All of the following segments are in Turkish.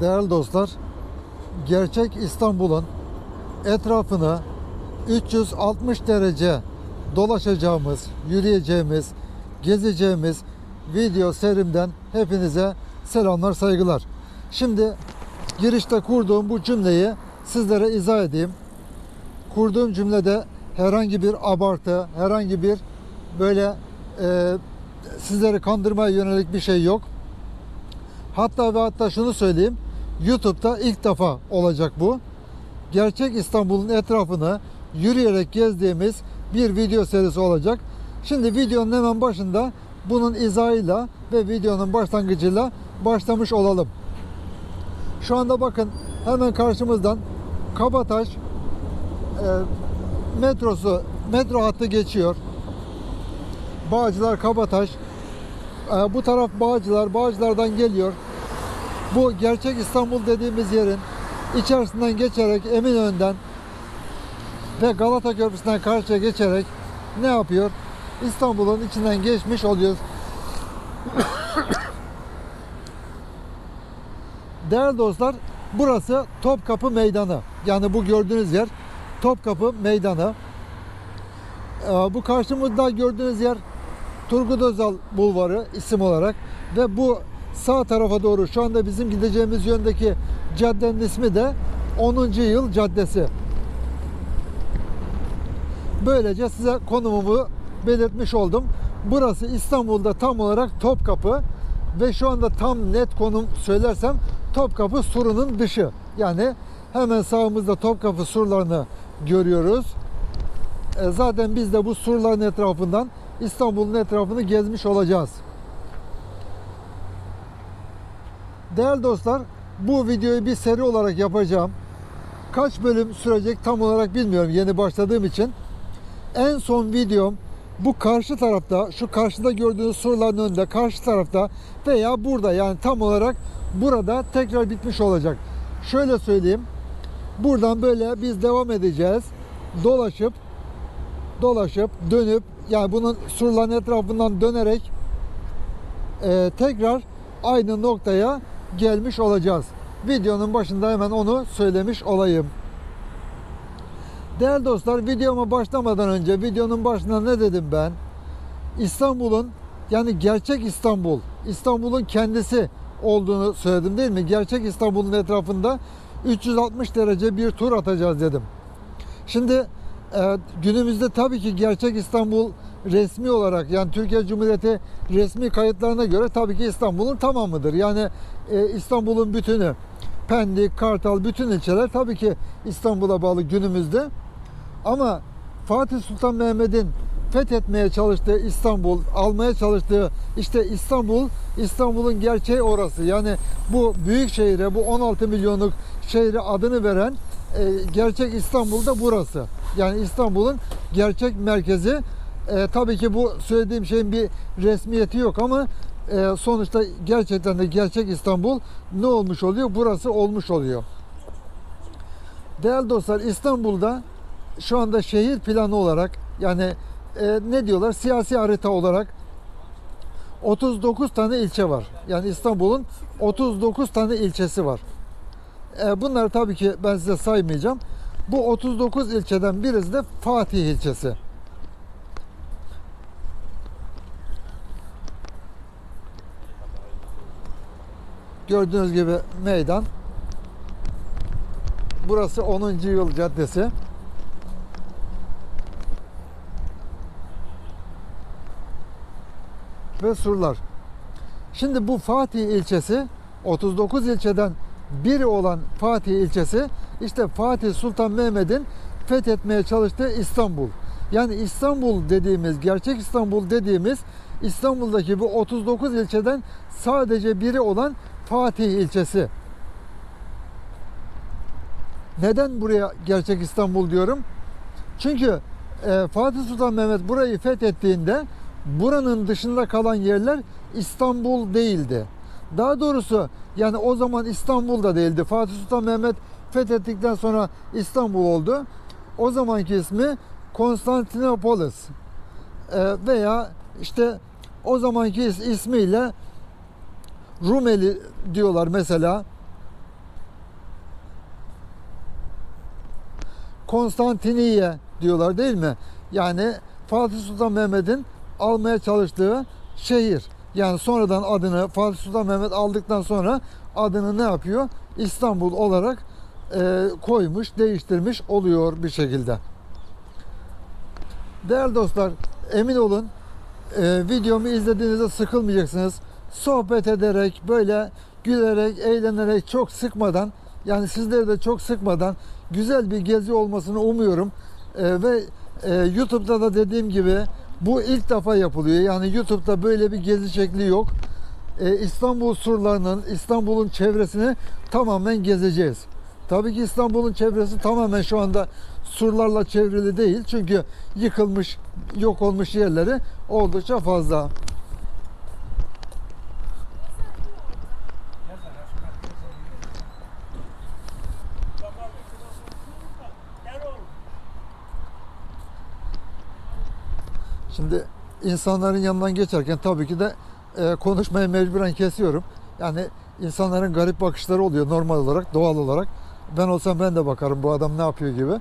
Değerli dostlar, gerçek İstanbul'un etrafını 360 derece dolaşacağımız, yürüyeceğimiz, gezeceğimiz video serimden hepinize selamlar, saygılar. Şimdi girişte kurduğum bu cümleyi sizlere izah edeyim. Kurduğum cümlede herhangi bir abartı, herhangi bir böyle e, sizleri kandırmaya yönelik bir şey yok. Hatta ve hatta şunu söyleyeyim. YouTube'da ilk defa olacak bu. Gerçek İstanbul'un etrafını yürüyerek gezdiğimiz bir video serisi olacak. Şimdi videonun hemen başında bunun izahıyla ve videonun başlangıcıyla başlamış olalım. Şu anda bakın hemen karşımızdan Kabataş e, metrosu, metro hattı geçiyor. Bağcılar Kabataş. E, bu taraf Bağcılar, Bağcılar'dan geliyor. Bu gerçek İstanbul dediğimiz yerin içerisinden geçerek Eminönü'nden ve Galata Köprüsü'nden karşıya geçerek ne yapıyor? İstanbul'un içinden geçmiş oluyoruz. Değerli dostlar, burası Topkapı Meydanı. Yani bu gördüğünüz yer Topkapı Meydanı. Ee, Bu karşımızda gördüğünüz yer Turgut Özal Bulvarı isim olarak ve bu sağ tarafa doğru şu anda bizim gideceğimiz yöndeki caddenin ismi de 10. Yıl Caddesi. Böylece size konumumu belirtmiş oldum. Burası İstanbul'da tam olarak Topkapı ve şu anda tam net konum söylersem Topkapı surunun dışı. Yani hemen sağımızda Topkapı surlarını görüyoruz. E, Zaten biz de bu surların etrafından İstanbul'un etrafını gezmiş olacağız. Değerli dostlar, bu videoyu bir seri olarak yapacağım. Kaç bölüm sürecek tam olarak bilmiyorum yeni başladığım için. En son videom bu karşı tarafta, şu karşıda gördüğünüz surların önünde, karşı tarafta veya burada yani tam olarak burada tekrar bitmiş olacak. Şöyle söyleyeyim. Buradan böyle biz devam edeceğiz. Dolaşıp dolaşıp dönüp yani bunun surların etrafından dönerek e, tekrar aynı noktaya gelmiş olacağız. Videonun başında hemen onu söylemiş olayım. Değerli dostlar videoma başlamadan önce videonun başında ne dedim ben? İstanbul'un yani gerçek İstanbul, İstanbul'un kendisi olduğunu söyledim değil mi? Gerçek İstanbul'un etrafında 360 derece bir tur atacağız dedim. Şimdi e, günümüzde tabii ki gerçek İstanbul resmi olarak yani Türkiye Cumhuriyeti resmi kayıtlarına göre tabii ki İstanbul'un tamamıdır. Yani e, İstanbul'un bütünü Pendik, Kartal bütün ilçeler tabii ki İstanbul'a bağlı günümüzde. Ama Fatih Sultan Mehmet'in fethetmeye çalıştığı İstanbul, almaya çalıştığı işte İstanbul, İstanbul'un gerçeği orası. Yani bu büyük şehire, bu 16 milyonluk şehre adını veren e, gerçek İstanbul da burası. Yani İstanbul'un gerçek merkezi. E, tabii ki bu söylediğim şeyin bir resmiyeti yok ama e, sonuçta gerçekten de gerçek İstanbul ne olmuş oluyor? Burası olmuş oluyor. Değerli dostlar İstanbul'da şu anda şehir planı olarak yani e, ne diyorlar siyasi harita olarak 39 tane ilçe var. Yani İstanbul'un 39 tane ilçesi var. E, bunları tabii ki ben size saymayacağım. Bu 39 ilçeden birisi de Fatih ilçesi. Gördüğünüz gibi meydan. Burası 10. Yıl Caddesi. Ve surlar. Şimdi bu Fatih ilçesi 39 ilçeden biri olan Fatih ilçesi işte Fatih Sultan Mehmet'in fethetmeye çalıştığı İstanbul. Yani İstanbul dediğimiz, gerçek İstanbul dediğimiz İstanbul'daki bu 39 ilçeden sadece biri olan Fatih ilçesi. Neden buraya gerçek İstanbul diyorum? Çünkü e, Fatih Sultan Mehmet burayı fethettiğinde buranın dışında kalan yerler İstanbul değildi. Daha doğrusu yani o zaman İstanbul da değildi. Fatih Sultan Mehmet fethettikten sonra İstanbul oldu. O zamanki ismi Konstantinopolis E, veya işte o zamanki is- ismiyle Rumeli diyorlar mesela. Konstantiniye diyorlar değil mi? Yani Fatih Sultan Mehmet'in almaya çalıştığı şehir. Yani sonradan adını Fatih Sultan Mehmet aldıktan sonra adını ne yapıyor? İstanbul olarak e, koymuş, değiştirmiş oluyor bir şekilde. Değerli dostlar, emin olun e, videomu izlediğinizde sıkılmayacaksınız. Sohbet ederek, böyle gülerek, eğlenerek, çok sıkmadan, yani sizleri de çok sıkmadan güzel bir gezi olmasını umuyorum. E, ve e, YouTube'da da dediğim gibi bu ilk defa yapılıyor. Yani YouTube'da böyle bir gezi şekli yok. E, İstanbul surlarının, İstanbul'un çevresini tamamen gezeceğiz. Tabii ki İstanbul'un çevresi tamamen şu anda surlarla çevrili değil. Çünkü yıkılmış, yok olmuş yerleri oldukça fazla. İnsanların yanından geçerken tabii ki de e, konuşmaya mecburen kesiyorum. Yani insanların garip bakışları oluyor normal olarak, doğal olarak. Ben olsam ben de bakarım bu adam ne yapıyor gibi.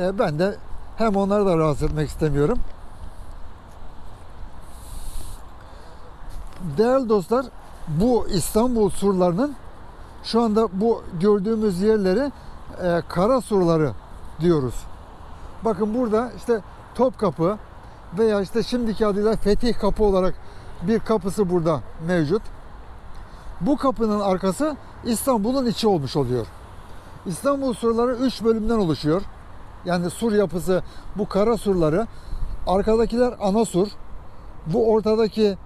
E, ben de hem onları da rahatsız etmek istemiyorum. Değerli dostlar, bu İstanbul surlarının şu anda bu gördüğümüz yerleri e, kara surları diyoruz. Bakın burada işte Topkapı veya işte şimdiki adıyla Fetih Kapı olarak bir kapısı burada mevcut. Bu kapının arkası İstanbul'un içi olmuş oluyor. İstanbul surları 3 bölümden oluşuyor. Yani sur yapısı bu kara surları. Arkadakiler ana sur. Bu ortadaki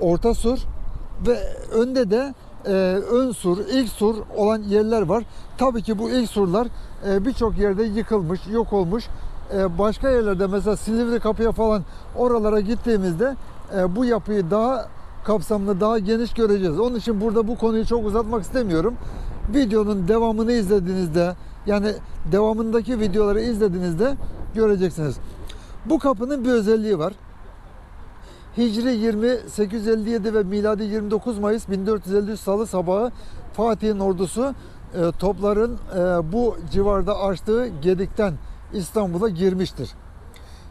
orta sur ve önde de e, ön sur, ilk sur olan yerler var. Tabii ki bu ilk surlar e, birçok yerde yıkılmış, yok olmuş. E, başka yerlerde mesela Silivri Kapı'ya falan oralara gittiğimizde e, bu yapıyı daha kapsamlı, daha geniş göreceğiz. Onun için burada bu konuyu çok uzatmak istemiyorum. Videonun devamını izlediğinizde yani devamındaki videoları izlediğinizde göreceksiniz. Bu kapının bir özelliği var. Hicri 20 857 ve miladi 29 Mayıs 1453 Salı sabahı Fatih'in ordusu e, topların bu civarda açtığı Gedik'ten İstanbul'a girmiştir.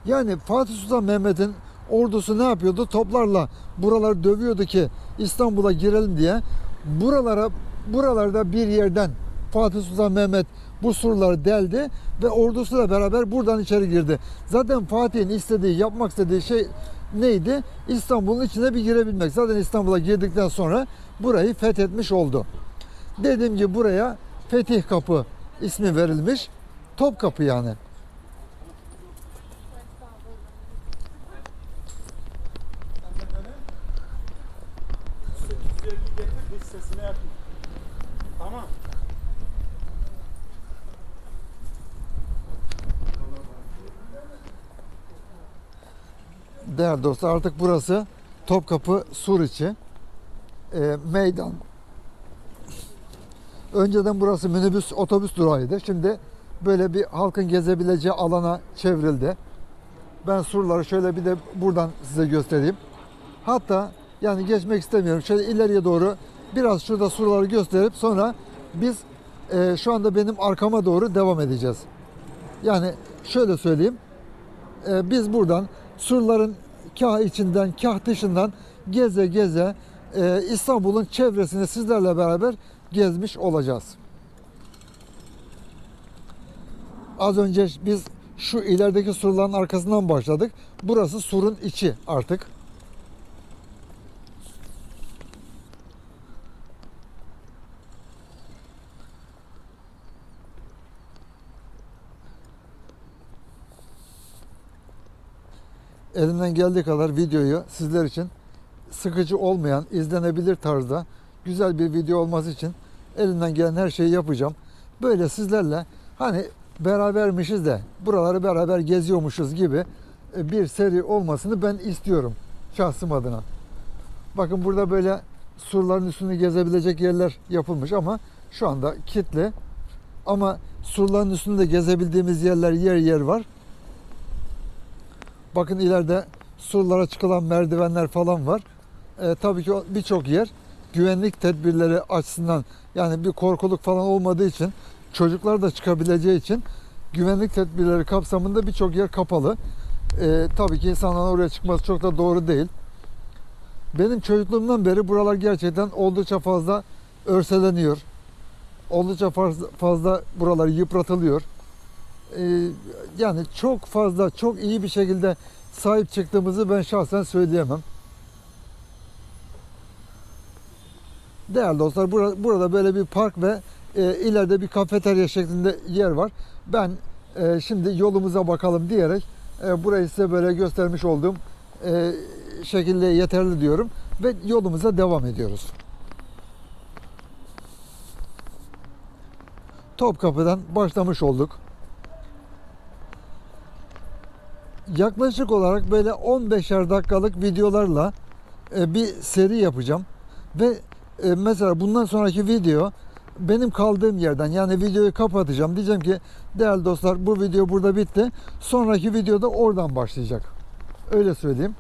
Yani Fatih Sultan Mehmet'in ordusu ne yapıyordu? Toplarla buraları dövüyordu ki İstanbul'a girelim diye. Buralara buralarda bir yerden Fatih Sultan Mehmet bu surları deldi ve ordusuyla beraber buradan içeri girdi. Zaten Fatih'in istediği, yapmak istediği şey neydi? İstanbul'un içine bir girebilmek. Zaten İstanbul'a girdikten sonra burayı fethetmiş oldu. Dediğim gibi buraya Fetih Kapı ismi verilmiş. Topkapı yani. Tamam. Değerli dostlar artık burası Topkapı Sur içi e, meydan. Önceden burası minibüs otobüs durağıydı. Şimdi böyle bir halkın gezebileceği alana çevrildi. Ben surları şöyle bir de buradan size göstereyim. Hatta yani geçmek istemiyorum. Şöyle ileriye doğru biraz şurada surları gösterip sonra biz e, şu anda benim arkama doğru devam edeceğiz. Yani şöyle söyleyeyim. E, biz buradan surların kah içinden kah dışından geze geze e, İstanbul'un çevresini sizlerle beraber gezmiş olacağız. Az önce biz şu ilerideki surların arkasından başladık. Burası surun içi artık. Elimden geldiği kadar videoyu sizler için sıkıcı olmayan, izlenebilir tarzda güzel bir video olması için elimden gelen her şeyi yapacağım. Böyle sizlerle hani berabermişiz de buraları beraber geziyormuşuz gibi e, bir seri olmasını ben istiyorum şahsım adına. Bakın burada böyle surların üstünü gezebilecek yerler yapılmış ama şu anda kitle. Ama surların üstünde gezebildiğimiz yerler yer yer var. Bakın ileride surlara çıkılan merdivenler falan var. E, tabii ki birçok yer güvenlik tedbirleri açısından yani bir korkuluk falan olmadığı için çocuklar da çıkabileceği için güvenlik tedbirleri kapsamında birçok yer kapalı. Ee, tabii ki insanların oraya çıkması çok da doğru değil. Benim çocukluğumdan beri buralar gerçekten oldukça fazla örseleniyor. Oldukça fazla, fazla buralar yıpratılıyor. Ee, yani çok fazla, çok iyi bir şekilde sahip çıktığımızı ben şahsen söyleyemem. Değerli dostlar burada, böyle bir park ve e, ileride bir kafeterya şeklinde yer var. Ben e, şimdi yolumuza bakalım diyerek e, burayı size böyle göstermiş olduğum e, şekilde yeterli diyorum ve yolumuza devam ediyoruz. Topkapı'dan başlamış olduk. Yaklaşık olarak böyle 15'er dakikalık videolarla e, bir seri yapacağım ve e, mesela bundan sonraki video benim kaldığım yerden yani videoyu kapatacağım. Diyeceğim ki değerli dostlar bu video burada bitti. Sonraki videoda oradan başlayacak. Öyle söyleyeyim.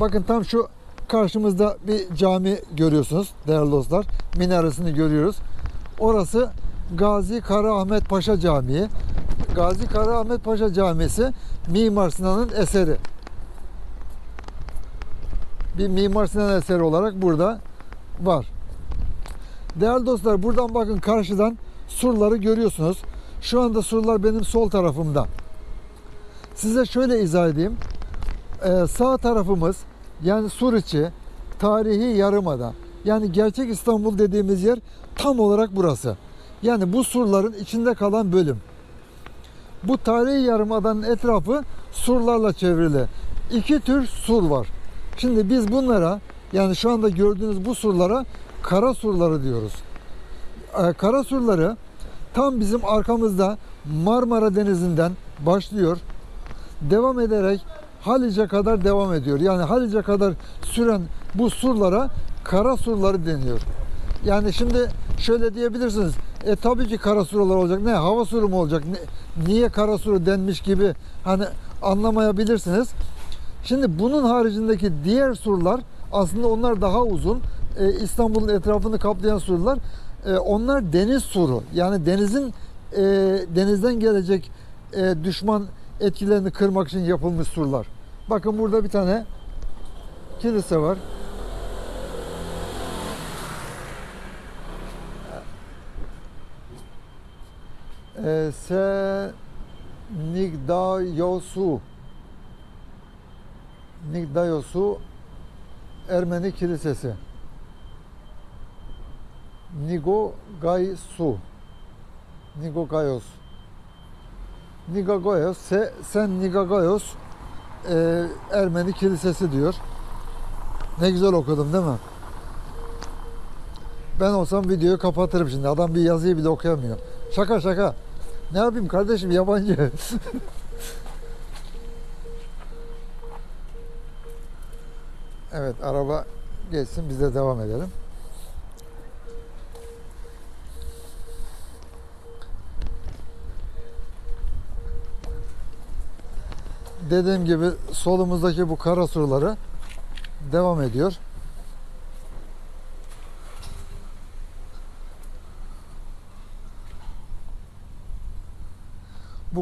Bakın tam şu karşımızda bir cami görüyorsunuz değerli dostlar. Minaresini görüyoruz. Orası Gazi Karaahmet Paşa Camii. Gazi Karaahmet Paşa Camisi Mimar Sinan'ın eseri. Bir Mimar Sinan eseri olarak burada var. Değerli dostlar buradan bakın karşıdan surları görüyorsunuz. Şu anda surlar benim sol tarafımda. Size şöyle izah edeyim. Ee, sağ tarafımız yani sur içi tarihi yarımada. Yani gerçek İstanbul dediğimiz yer tam olarak burası. Yani bu surların içinde kalan bölüm. Bu tarihi yarımadanın etrafı surlarla çevrili. İki tür sur var. Şimdi biz bunlara yani şu anda gördüğünüz bu surlara kara surları diyoruz. Ee, kara surları tam bizim arkamızda Marmara Denizi'nden başlıyor. Devam ederek Halice kadar devam ediyor. Yani Halice kadar süren bu surlara kara surları deniyor. Yani şimdi şöyle diyebilirsiniz. E tabii ki kara surlar olacak. Ne hava suru mu olacak? Ne, niye kara suru denmiş gibi hani anlamayabilirsiniz. Şimdi bunun haricindeki diğer surlar aslında onlar daha uzun. E, İstanbul'un etrafını kaplayan surlar. E, onlar deniz suru. Yani denizin e, denizden gelecek e, düşman etkilerini kırmak için yapılmış surlar. Bakın burada bir tane kilise var. Se Nigdayosu Nigdayosu Ermeni Kilisesi. Nigo Gaysu. Nigo Gayos. Nigagayos, Se, Sen Nigagayos e, Ermeni Kilisesi diyor. Ne güzel okudum değil mi? Ben olsam videoyu kapatırım şimdi. Adam bir yazıyı bile okuyamıyor. Şaka şaka. Ne yapayım kardeşim yabancı. evet araba geçsin biz de devam edelim. Dediğim gibi solumuzdaki bu kara surları devam ediyor.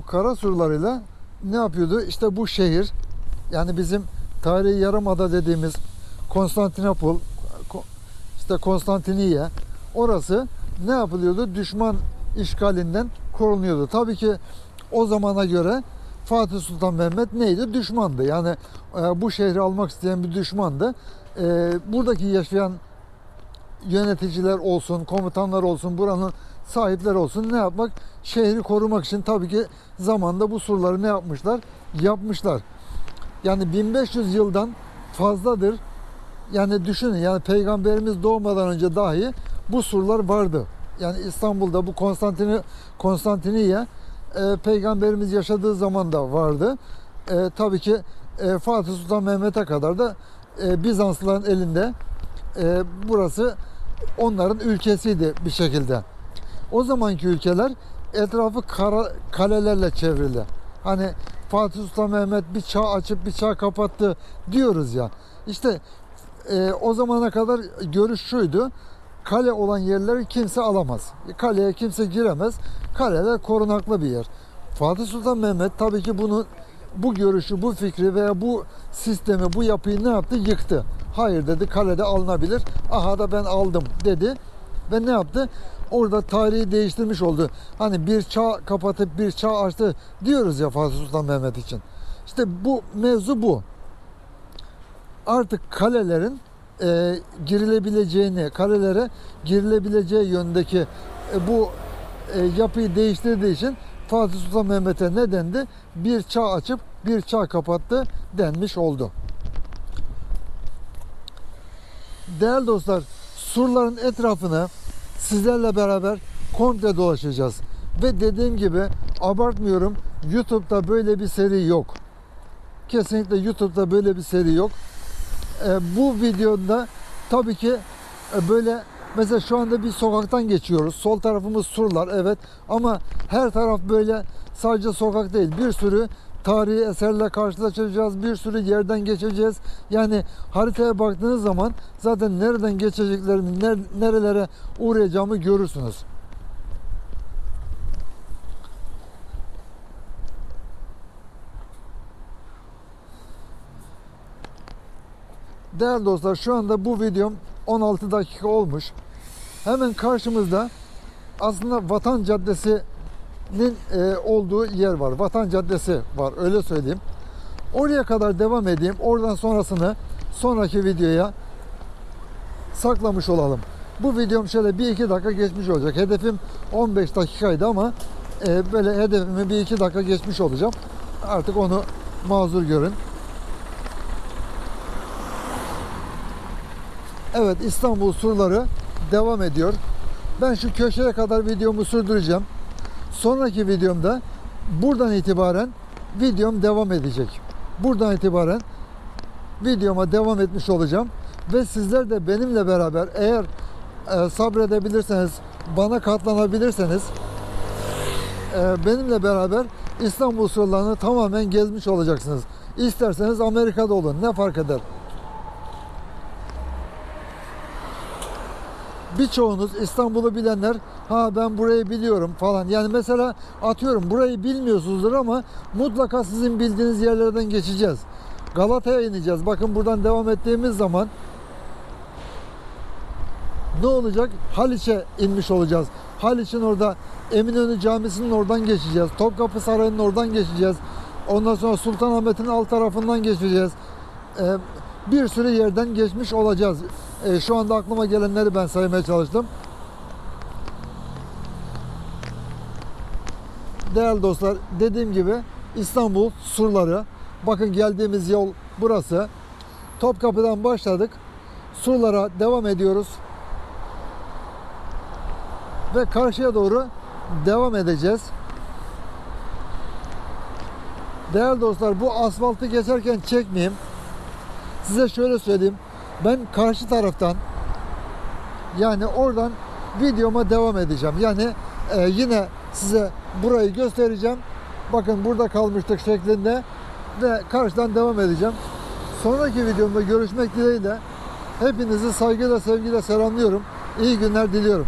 Kara surlarıyla ne yapıyordu? İşte bu şehir yani bizim tarihi yarımada dediğimiz Konstantinopol Ko- işte Konstantiniye orası ne yapılıyordu? Düşman işgalinden korunuyordu. Tabii ki o zamana göre Fatih Sultan Mehmet neydi? Düşmandı. Yani e, bu şehri almak isteyen bir düşmandı. E, buradaki yaşayan yöneticiler olsun, komutanlar olsun, buranın sahipleri olsun ne yapmak? Şehri korumak için tabii ki zamanda bu surları ne yapmışlar? Yapmışlar. Yani 1500 yıldan fazladır. Yani düşünün yani peygamberimiz doğmadan önce dahi bu surlar vardı. Yani İstanbul'da bu Konstantini Konstantiniye e, peygamberimiz yaşadığı zaman da vardı. E, tabii ki e, Fatih Sultan Mehmet'e kadar da e, Bizanslıların elinde e, burası onların ülkesiydi bir şekilde. O zamanki ülkeler etrafı kara, kalelerle çevrili. Hani Fatih Sultan Mehmet bir çağ açıp bir çağ kapattı diyoruz ya. İşte e, o zamana kadar görüş şuydu. kale olan yerleri kimse alamaz. Kaleye kimse giremez. Kaleler korunaklı bir yer. Fatih Sultan Mehmet tabii ki bunu bu görüşü, bu fikri veya bu sistemi, bu yapıyı ne yaptı? Yıktı. Hayır dedi kalede alınabilir. Aha da ben aldım dedi. Ve ne yaptı? Orada tarihi değiştirmiş oldu. Hani bir çağ kapatıp bir çağ açtı diyoruz ya Fatih Sultan Mehmet için. İşte bu mevzu bu. Artık kalelerin e, girilebileceğini, kalelere girilebileceği yöndeki e, bu e, yapıyı değiştirdiği için Fatih Sultan Mehmet'e ne dendi? Bir çağ açıp bir çağ kapattı denmiş oldu. Değerli dostlar, surların etrafını sizlerle beraber komple dolaşacağız. Ve dediğim gibi abartmıyorum YouTube'da böyle bir seri yok. Kesinlikle YouTube'da böyle bir seri yok. E, bu videoda tabii ki e, böyle mesela şu anda bir sokaktan geçiyoruz. Sol tarafımız surlar evet ama her taraf böyle sadece sokak değil. Bir sürü tarihi eserle karşılaşacağız. Bir sürü yerden geçeceğiz. Yani haritaya baktığınız zaman zaten nereden geçeceklerimi, ner- nerelere uğrayacağımı görürsünüz. Değerli dostlar şu anda bu videom 16 dakika olmuş. Hemen karşımızda aslında Vatan Caddesi'nin e, olduğu yer var. Vatan Caddesi var öyle söyleyeyim. Oraya kadar devam edeyim. Oradan sonrasını sonraki videoya saklamış olalım. Bu videom şöyle 1-2 dakika geçmiş olacak. Hedefim 15 dakikaydı ama e, böyle hedefimi 1-2 dakika geçmiş olacağım. Artık onu mazur görün. Evet İstanbul surları devam ediyor. Ben şu köşeye kadar videomu sürdüreceğim. Sonraki videomda buradan itibaren videom devam edecek. Buradan itibaren videoma devam etmiş olacağım. Ve sizler de benimle beraber eğer e, sabredebilirseniz, bana katlanabilirseniz e, benimle beraber İstanbul surlarını tamamen gezmiş olacaksınız. İsterseniz Amerika'da olun ne fark eder? Birçoğunuz İstanbul'u bilenler ha ben burayı biliyorum falan. Yani mesela atıyorum burayı bilmiyorsunuzdur ama mutlaka sizin bildiğiniz yerlerden geçeceğiz. Galata'ya ineceğiz. Bakın buradan devam ettiğimiz zaman ne olacak? Haliç'e inmiş olacağız. Haliç'in orada Eminönü Camisi'nin oradan geçeceğiz. Topkapı Sarayı'nın oradan geçeceğiz. Ondan sonra Sultanahmet'in alt tarafından geçeceğiz. Ee, bir sürü yerden geçmiş olacağız. Ee, şu anda aklıma gelenleri ben saymaya çalıştım. Değerli dostlar dediğim gibi İstanbul surları. Bakın geldiğimiz yol burası. Topkapı'dan başladık. Surlara devam ediyoruz. Ve karşıya doğru devam edeceğiz. Değerli dostlar bu asfaltı geçerken çekmeyeyim. Size şöyle söyleyeyim. Ben karşı taraftan yani oradan videoma devam edeceğim. Yani e, yine size burayı göstereceğim. Bakın burada kalmıştık şeklinde ve karşıdan devam edeceğim. Sonraki videomda görüşmek dileğiyle hepinizi saygıyla sevgiyle selamlıyorum. İyi günler diliyorum.